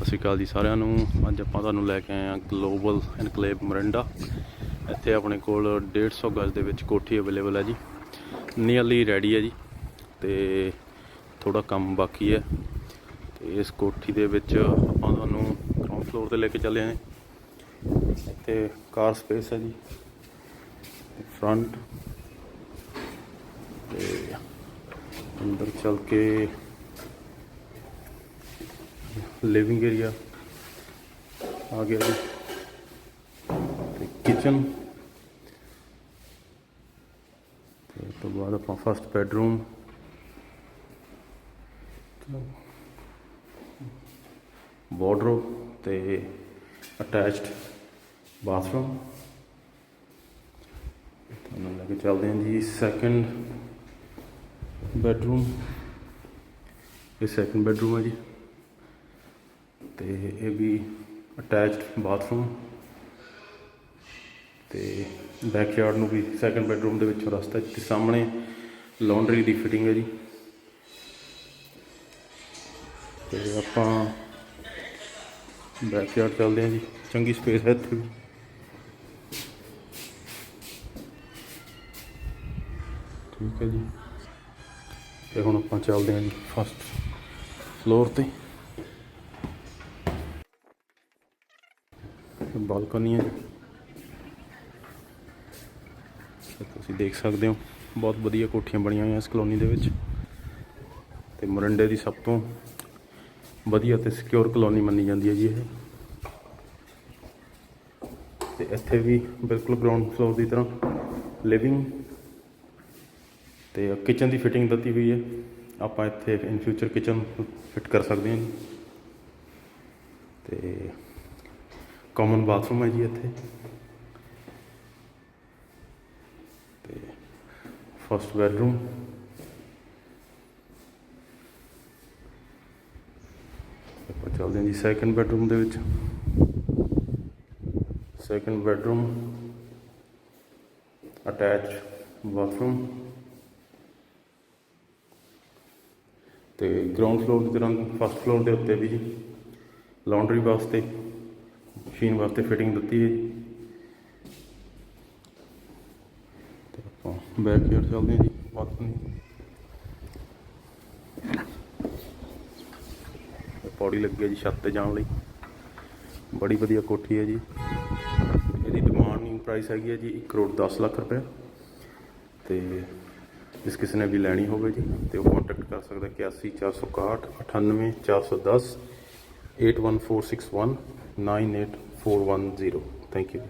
ਸਤਿ ਸ਼੍ਰੀ ਅਕਾਲ ਜੀ ਸਾਰਿਆਂ ਨੂੰ। ਅੱਜ ਆਪਾਂ ਤੁਹਾਨੂੰ ਲੈ ਕੇ ਆਏ ਹਾਂ ਗਲੋਬਲ ਐਨਕਲੇਵ ਮਰਿੰਡਾ ਇੱਥੇ ਆਪਣੇ ਕੋਲ 150 ਗਜ਼ ਦੇ ਵਿੱਚ ਕੋਠੀ ਅਵੇਲੇਬਲ ਹੈ ਜੀ। ਨੀਅਰਲੀ ਰੈਡੀ ਹੈ ਜੀ। ਤੇ ਥੋੜਾ ਕੰਮ ਬਾਕੀ ਹੈ। ਤੇ ਇਸ ਕੋਠੀ ਦੇ ਵਿੱਚ ਆਪਾਂ ਤੁਹਾਨੂੰ ਗਰਾਊਂਡ ਫਲੋਰ ਤੇ ਲੈ ਕੇ ਚੱਲੇ ਆਏ ਤੇ ਕਾਰ ਸਪੇਸ ਹੈ ਜੀ। ਫਰੰਟ ਤੇ ਅੰਦਰ ਚੱਲ ਕੇ ਲਿਵਿੰਗ ਏਰੀਆ ਆ ਗਿਆ ਜੀ। ਤੇ ਕਿਚਨ ਤੇ ਉਸ ਤੋਂ ਬਾਅਦ ਆਪਾਂ ਫਸਟ ਬੈਡਰੂਮ ਵਾਰਡਰੋਬ ਤੇ ਅਟੈਚਡ ਬਾਥਰੂਮ ਤੁਹਾਨੂੰ ਲੈ ਕੇ ਚੱਲਦੇ ਹਾਂ ਜੀ। ਸੈਕੰਡ ਬੈਡਰੂਮ ਇਹ ਸੈਕੰਡ ਬੈਡਰੂਮ ਹੈ ਜੀ। ਤੇ ਇਹ ਵੀ ਅਟੈਚਡ ਬਾਥਰੂਮ ਤੇ ਬੈਕਯਾਰਡ ਨੂੰ ਵੀ ਸੈਕੰਡ ਬੈਡਰੂਮ ਦੇ ਵਿੱਚੋਂ ਰਸਤਾ ਹੈ ਤੇ ਸਾਹਮਣੇ ਲਾਂਡਰੀ ਦੀ ਫਿਟਿੰਗ ਹੈ ਜੀ। ਤੇ ਆਪਾਂ ਬੈਕਯਾਰਡ ਚੱਲਦੇ ਹਾਂ ਜੀ, ਚੰਗੀ ਸਪੇਸ ਹੈ ਇੱਥੇ ਵੀ। ਠੀਕ ਹੈ ਜੀ। ਤੇ ਹੁਣ ਆਪਾਂ ਚੱਲਦੇ ਹਾਂ ਜੀ ਫਸਟ ਫਲੋਰ ਤੇ। ਬਾਲਕਨੀ ਹੈ। ਤੁਸੀਂ ਦੇਖ ਸਕਦੇ ਹੋ, ਬਹੁਤ ਵਧੀਆ ਕੋਠੀਆਂ ਬਣੀਆਂ ਹੋਈਆਂ ਇਸ ਕਲੋਨੀ ਦੇ ਵਿੱਚ। ਤੇ ਮੋਰਿੰਡੇ ਦੀ ਸਭ ਤੋਂ ਵਧੀਆ ਤੇ ਸਿਕਿਉਰ ਕਲੋਨੀ ਮੰਨੀ ਜਾਂਦੀ ਹੈ ਜੀ ਇਹ। ਤੇ ਇੱਥੇ ਵੀ ਬਿਲਕੁਲ ਗਰਾਊਂਡ ਫਲੋਰ ਦੀ ਤਰ੍ਹਾਂ ਲਿਵਿੰਗ ਤੇ ਕਿਚਨ ਦੀ ਫਿਟਿੰਗ ਦਿੱਤੀ ਹੋਈ ਹੈ। ਆਪਾਂ ਇੱਥੇ ਇਨ ਫਿਊਚਰ ਕਿਚਨ ਫਿਟ ਕਰ ਸਕਦੇ ਹਾਂ ਜੀ। ਤੇ ਕਾਮਨ ਬਾਥਰੂਮ ਹੈ ਜੀ ਇੱਥੇ। ਤੇ ਫਸਟ ਬੈਡਰੂਮ ਆਪਾਂ ਚੱਲਦੇ ਹਾਂ ਜੀ ਸੈਕੰਡ ਬੈਡਰੂਮ ਦੇ ਵਿੱਚ। ਸੈਕੰਡ ਬੈਡਰੂਮ ਅਟੈਚ ਬਾਥਰੂਮ ਤੇ ਗਰਾਊਂਡ ਫਲੋਰ ਦੀ ਤਰ੍ਹਾਂ ਫਸਟ ਫਲੋਰ ਦੇ ਉੱਤੇ ਵੀ ਜੀ। ਲਾਂਡਰੀ ਵਾਸਤੇ। ਮਸ਼ੀਨ ਵਾਸਤੇ ਫਿਟਿੰਗ ਦਿੱਤੀ ਹੈ ਜੀ। ਤੇ ਆਪਾਂ ਬੈਕ ਯਾਰਡ ਚੱਲਦੇ ਹਾਂ ਜੀ ਬਾਥਰੂਮ ਪੌੜੀ ਲੱਗੀ ਹੈ ਜੀ ਛੱਤ ਤੇ ਜਾਣ ਲਈ। ਬੜੀ ਵਧੀਆ ਕੋਠੀ ਹੈ ਜੀ। ਇਹਦੀ ਡਿਮਾਂਡਿੰਗ ਪ੍ਰਾਈਸ ਹੈਗੀ ਹੈ ਜੀ 1 ਕਰੋੜ 10 ਲੱਖ ਰੁਪਏ ਤੇ ਜਿਸ ਕਿਸੇ ਨੇ ਵੀ ਲੈਣੀ ਹੋਵੇ ਜੀ, ਤੇ ਉਹ ਕੰਟੈਕਟ ਕਰ ਸਕਦਾ 81 461 98410 81461 98410. Thank you.